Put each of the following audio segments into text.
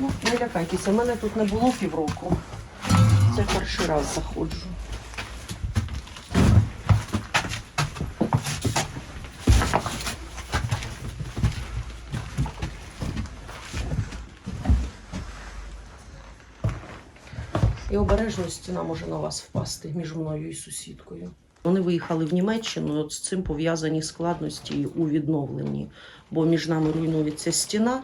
Ну, не лякайтеся, мене тут не було півроку. Це перший раз заходжу. І обережно стіна може на вас впасти між мною і сусідкою. Вони виїхали в Німеччину, от з цим пов'язані складності у відновленні, бо між нами руйнується стіна,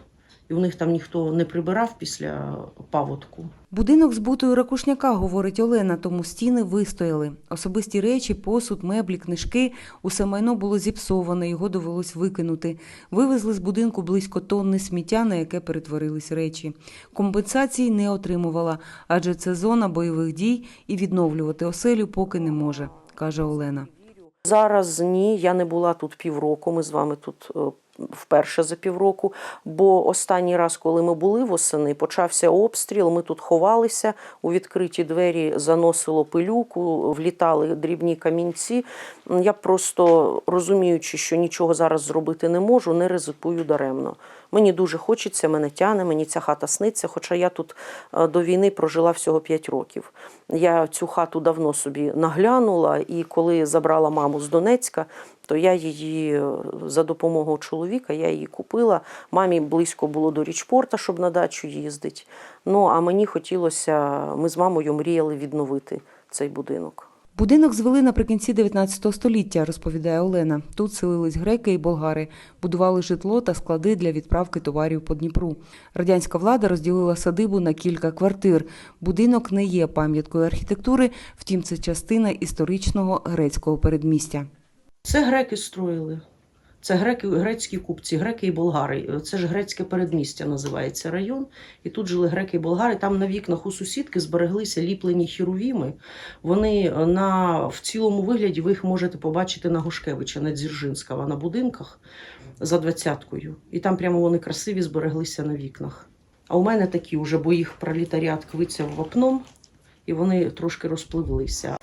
і у них там ніхто не прибирав після паводку. Будинок збутою ракушняка, говорить Олена, тому стіни вистояли. Особисті речі, посуд, меблі, книжки – усе майно було зіпсоване, його довелось викинути. Вивезли з будинку близько тонни сміття, на яке перетворились речі. Компенсації не отримувала, адже це зона бойових дій і відновлювати оселю поки не може, каже Олена. Зараз ні, я не була тут півроку. Ми з вами тут е, вперше за півроку. Бо останній раз, коли ми були восени, почався обстріл. Ми тут ховалися у відкриті двері, заносило пилюку, влітали дрібні камінці. Я просто розуміючи, що нічого зараз зробити не можу, не ризикую даремно. Мені дуже хочеться, мене тяне, мені ця хата сниться, хоча я тут е, до війни прожила всього 5 років. Я цю хату давно собі наглянула, і коли забрала маму з Донецька, то я її е, за допомогою чоловіка я її купила. Мамі близько було до річпорта, щоб на дачу їздити. Ну а мені хотілося, ми з мамою мріяли відновити цей будинок. Будинок звели наприкінці 19 століття, розповідає Олена. Тут селились греки і болгари, будували житло та склади для відправки товарів по Дніпру. Радянська влада розділила садибу на кілька квартир. Будинок не є пам'яткою архітектури, втім, це частина історичного грецького передмістя. Це греки строїли. Це греки, грецькі купці, греки і болгари. Це ж грецьке передмістя називається район. І тут жили греки і болгари. Там на вікнах у сусідки збереглися ліплені хірувіми. Вони на, в цілому вигляді ви їх можете побачити на Гошкевича, на Дзержинського, на будинках за двадцяткою. І там прямо вони красиві збереглися на вікнах. А у мене такі вже, бо їх пролітаріат квицяв в окном, і вони трошки розпливлися.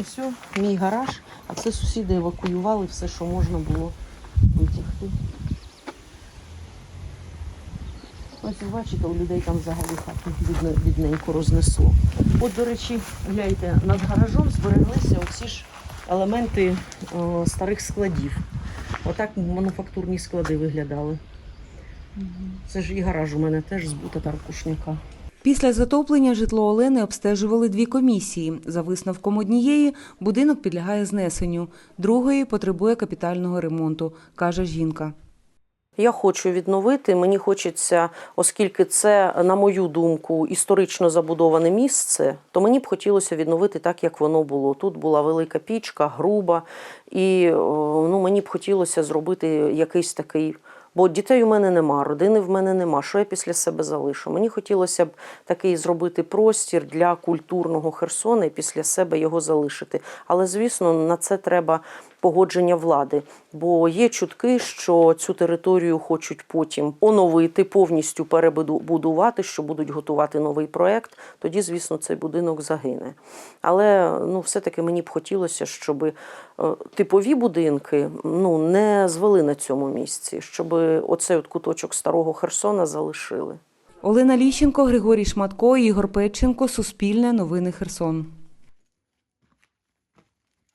Ось о, мій гараж, а це сусіди евакуювали все, що можна було витягти. Ось ви бачите, у людей там взагалі хату бідненько рознесло. От, до речі, гляньте, над гаражом збереглися оці ж елементи о, старих складів. Отак мануфактурні склади виглядали. Це ж і гараж у мене теж збута таркушняка. Після затоплення житло Олени обстежували дві комісії. За висновком однієї будинок підлягає знесенню, другої потребує капітального ремонту, каже жінка. Я хочу відновити. Мені хочеться, оскільки це, на мою думку, історично забудоване місце, то мені б хотілося відновити так, як воно було. Тут була велика пічка, груба, і ну, мені б хотілося зробити якийсь такий. Бо дітей у мене нема, родини в мене нема. Що я після себе залишу? Мені хотілося б такий зробити простір для культурного Херсона і після себе його залишити. Але звісно, на це треба погодження влади. Бо є чутки, що цю територію хочуть потім оновити, повністю перебудувати, що будуть готувати новий проект. Тоді, звісно, цей будинок загине. Але ну, все-таки мені б хотілося, щоб типові будинки ну, не звели на цьому місці, щоб оцей от куточок старого Херсона залишили. Олена Ліщенко, Григорій Шматко, Ігор Петченко, Суспільне, Новини Херсон.